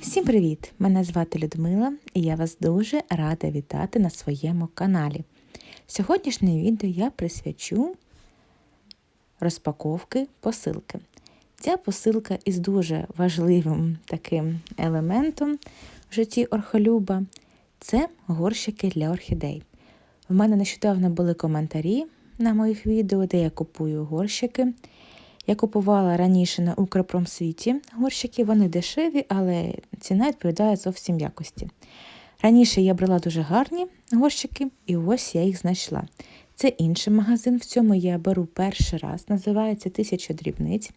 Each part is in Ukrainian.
Всім привіт! Мене звати Людмила і я вас дуже рада вітати на своєму каналі. Сьогоднішнє відео я присвячу розпаковки посилки. Ця посилка із дуже важливим таким елементом в житті орхолюба це горщики для орхідей. В мене нещодавно були коментарі на моїх відео, де я купую горщики. Я купувала раніше на Укрпромсвіті горщики, вони дешеві, але ціна відповідає зовсім якості. Раніше я брала дуже гарні горщики, і ось я їх знайшла. Це інший магазин, в цьому я беру перший раз, називається Тисяча дрібниць.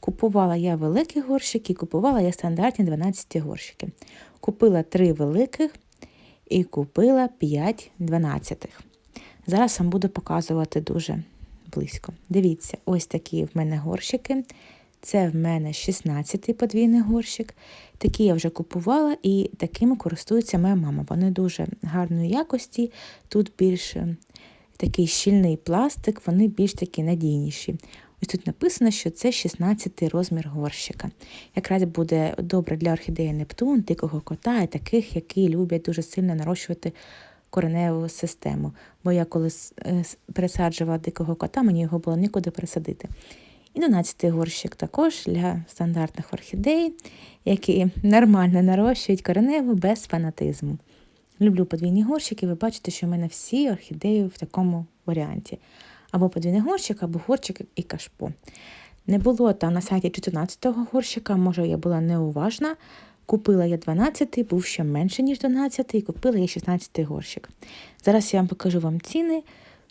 Купувала я великі горщики, купувала я стандартні 12 горщики. Купила 3 великих і купила 5 12. Зараз вам буду показувати дуже близько. Дивіться, ось такі в мене горщики. Це в мене 16-й подвійний горщик. Такі я вже купувала і такими користується моя мама. Вони дуже гарної якості. Тут більш такий щільний пластик, вони більш такі надійніші. Ось тут написано, що це 16-й розмір горщика. Якраз буде добре для орхідеї Нептун, дикого кота і таких, які люблять дуже сильно нарощувати кореневу систему. Бо я коли пересаджувала дикого кота, мені його було нікуди пересадити. І 12-й горщик також для стандартних орхідей, які нормально нарощують кореневу без фанатизму. Люблю подвійні горщики, ви бачите, що в мене всі орхідеї в такому варіанті. Або подвійний горщик, або горщик і кашпо. Не було там на сайті 14-го горщика, може, я була неуважна. Купила я 12-й, був ще менше, ніж 12-й, і купила я 16-й горщик. Зараз я вам покажу вам ціни.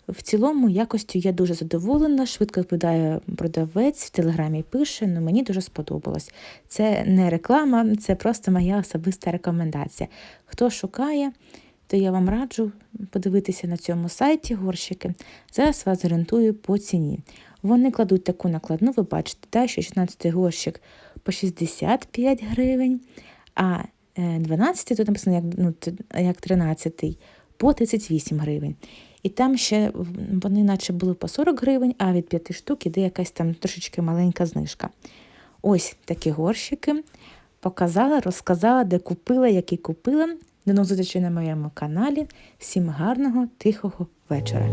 В цілому, якостю я дуже задоволена, швидко відповідає продавець, в телеграмі пише, ну, мені дуже сподобалось. Це не реклама, це просто моя особиста рекомендація. Хто шукає, то я вам раджу подивитися на цьому сайті горщики. Зараз вас орієнтую по ціні. Вони кладуть таку накладну, ви бачите, та, що 16-й горщик по 65 гривень, а 12-й, тут написано як ну, як 13-й, по 38 гривень. І там ще вони наче були по 40 гривень, а від 5 штук іде якась там трошечки маленька знижка. Ось такі горщики. Показала, розказала, де купила, які купила. До нових зустрічей на моєму каналі. Всім гарного, тихого вечора.